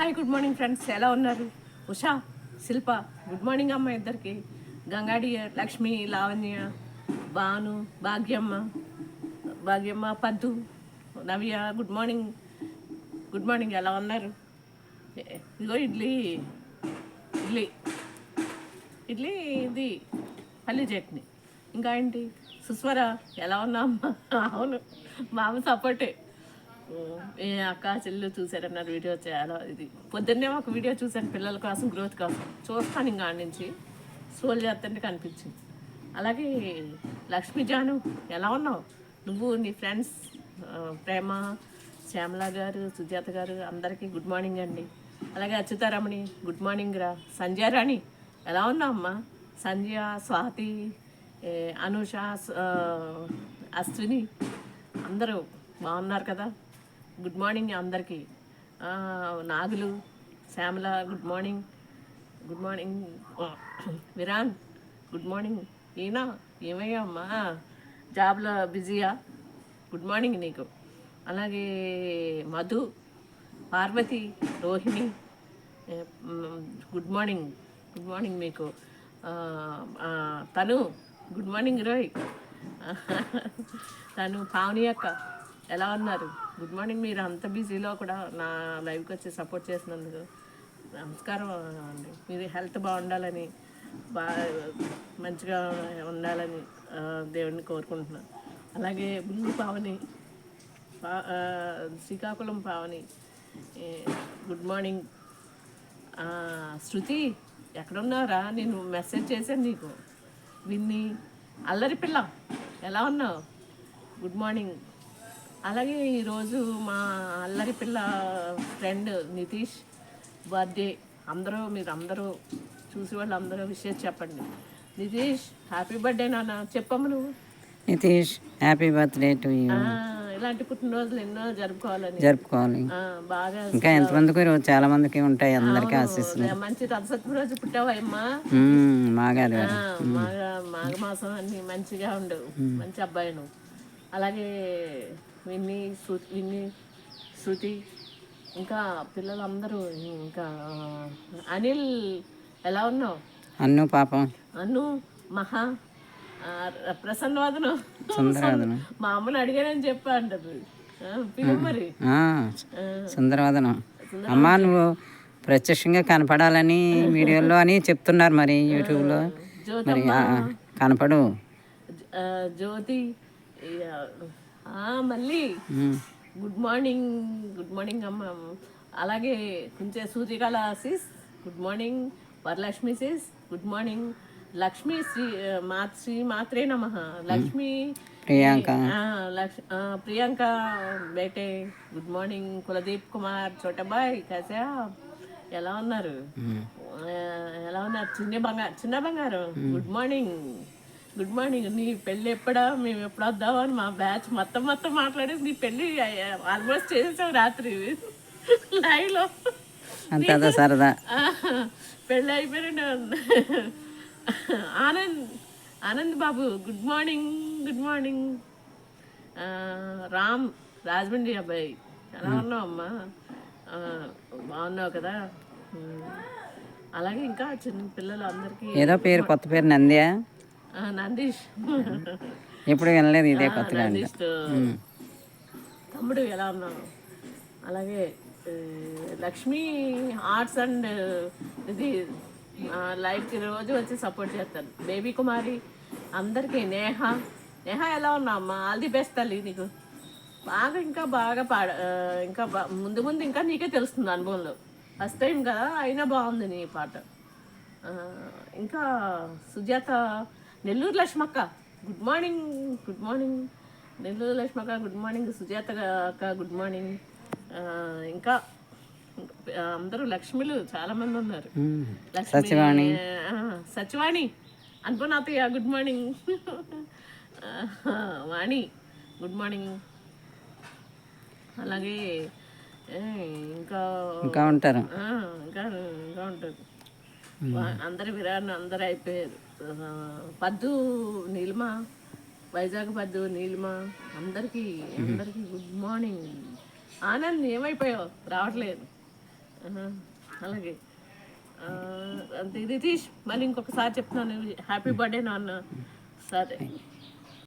Hi good morning friends. ఎలా ఉన్నారు? ఉషా శిల్ప good morning అమ్మ ఇద్దరికి. Gangadi Lakshmi Lavanya Bhanu Bhagyamma Bhagyamma Paddu Navya good morning. Good morning ఎలా ఉన్నారు? ఇదిగో ఇడ్లీ. ఇడ్లీ. ఇడ్లీ ఇది పల్లి చట్నీ. ఇంకా ఏంటి? సుస్వర ఎలా ఉన్నా అమ్మా? అవును మామ సపోర్టే. ఏ అక్క చెల్లు చూసారన్నారు వీడియో చేయాలో ఇది. పొద్దున్నే ఒక వీడియో చూశాను పిల్లల కోసం గ్రోత్ కోసం. చూస్తాను ఇంకా ఆడ నుంచి. సోల్ చేస్తుంటే కనిపించింది. అలాగే లక్ష్మీ జాను ఎలా ఉన్నావు? నువ్వు నీ ఫ్రెండ్స్ ప్రేమ శ్యామల గారు సుజాత గారు అందరికీ గుడ్ మార్నింగ్ అండి. అలాగే అచ్యుతారమణి గుడ్ మార్నింగ్ రా. సంజయ రాణి ఎలా ఉన్నావు అమ్మా సంజయ స్వాతి అనుష అశ్విని అందరూ బాగున్నారు కదా? గుడ్ మార్నింగ్ అందరికీ. Nagulu Shyamala good morning. Good morning. Viran good morning. ఈయన ఏమయ్యా అమ్మా? జాబ్లో బిజీయా? గుడ్ మార్నింగ్ నీకు. అలాగే Madhu Parvati Rohini good morning. Good morning మీకు. తను గుడ్ మార్నింగ్ రోయ్. తను పావని అక్క. ఎలా ఉన్నారు గుడ్ మార్నింగ్ మీరు అంత బిజీలో కూడా నా లైవ్కి వచ్చి సపోర్ట్ చేసినందుకు నమస్కారం అండి. మీరు హెల్త్ బాగుండాలని బాగా మంచిగా ఉండాలని దేవుడిని కోరుకుంటున్నాను అలాగే బుల్లి పావని పా- శ్రీకాకుళం పావని గుడ్ మార్నింగ్ శృతి ఎక్కడున్నారా నేను మెసేజ్ చేశాను నీకు. విన్ని అల్లరి పిల్ల ఎలా ఉన్నావు? గుడ్ మార్నింగ్ అలాగే ఈరోజు మా అల్లరి పిల్ల ఫ్రెండ్ నితీష్ బర్త్డే. అందరూ మీరు అందరూ చూసి వాళ్ళు అందరూ విషయం చెప్పండి. నితీష్ హ్యాపీ బర్త్డే నాన్న. చెప్పమ్మ నువ్వు. Nitish happy birthday to you. ఇలాంటి పుట్టినరోజులు ఎన్నో జరుపుకోవాలని. జరుపుకోవాలి. బాగా ఇంకా ఎంతమందికి ఈరోజు చాలా మందికి ఉంటాయి అందరికీ ఆశీస్సులు. మంచి రథసప్తమి రోజు పుట్టావమ్మా మ్మ్, మాగారు గారు మాఘ మాఘ మాసం అన్ని మంచిగా ఉండు. మంచి అబ్బాయి నువ్వు. అలాగే విన్ని విన్ని శృతి ఇంకా పిల్లలందరూ ఇంకా అనిల్ ఎలా ఉన్నావు? అన్ను పాపం. అను మహా ప్రసన్నవాదను. మా అమ్మని అడిగానని చెప్పా అంటది. మరి. సుందరవదనం. అమ్మా నువ్వు ప్రత్యక్షంగా కనపడాలని వీడియోలో అని చెప్తున్నారు మరి యూట్యూబ్లో. మరి కనపడు. జ్యోతి మళ్ళీ. గుడ్ మార్నింగ్ గుడ్ మార్నింగ్ అమ్మ. అలాగే కొంచెం Suryakala sis good morning Varalakshmi sis good morning Lakshmi Shri మా శ్రీ మాత్రే నమ. లక్ష్మి ప్రియాంక. ప్రియాంక బేటే గుడ్ మార్నింగ్ కులదీప్ కుమార్ చోటబాయ్ కసా ఎలా ఉన్నారు? ఎలా ఉన్నారు? చిన్న బంగారు చిన్న బంగారం. Good morning. గుడ్ మార్నింగ్ నీ పెళ్ళి ఎప్పుడా? మేము ఎప్పుడు వద్దామా అని మా బ్యాచ్ మొత్తం మొత్తం మాట్లాడేసి నీ పెళ్ళి ఆల్మోస్ట్ చేసేసావు రాత్రి. లైవ్లో అంతా సరదా. పెళ్ళి అయిపోయిన Anand Anand Babu good morning good morning Ram Rajahmundry అబ్బాయి. ఎలా ఉన్నావు అమ్మా? బాగున్నావు కదా. అలాగే ఇంకా చిన్న పిల్లలు అందరికీ ఏదో పేరు కొత్త పేరు నంద్యా. నందీష్. ఎప్పుడు వినలేదు ఇదే కొత్తగా నందీష్ తమ్ముడు ఎలా ఉన్నావు అలాగే లక్ష్మీ ఆర్ట్స్ అండ్ ఇది లైఫ్కి రోజు వచ్చి సపోర్ట్ చేస్తాను బేబీ కుమారి అందరికీ నేహ. నేహ ఎలా ఉన్నావు అమ్మా? ఆల్ ది బెస్ట్ తల్లి నీకు. బాగా ఇంకా బాగా పాడ ఇంకా ముందు ముందు ఇంకా నీకే తెలుస్తుంది అనుభవంలో. ఫస్ట్ టైం కదా అయినా బాగుంది నీ పాట. ఇంకా Sujatha Nellore Lakshmakka good morning good morning Nellore Lakshmakka good morning Sujatha అక్క గుడ్ మార్నింగ్ ఇంకా అందరూ లక్ష్మిలు చాలా మంది ఉన్నారు. లక్ష్మి అనుకున్న అత్తయ్య good morning Vani good morning అలాగే ఇంకా ఇంకా ఉంటారు. ఇంకా ఇంకా ఉంటుంది వా- అందరు విరాన్ని అందరు అయిపోయారు పద్దు నీలిమ వైజాగ్ పద్దు నీలిమ అందరికీ అందరికీ గుడ్ మార్నింగ్ ఆనంద్ ఏమైపోయావు? రావట్లేదు. అలాగే. అంతే. నితీష్ మళ్ళీ ఇంకొకసారి చెప్తున్నాను. హ్యాపీ బర్త్డే నాన్న. సరే.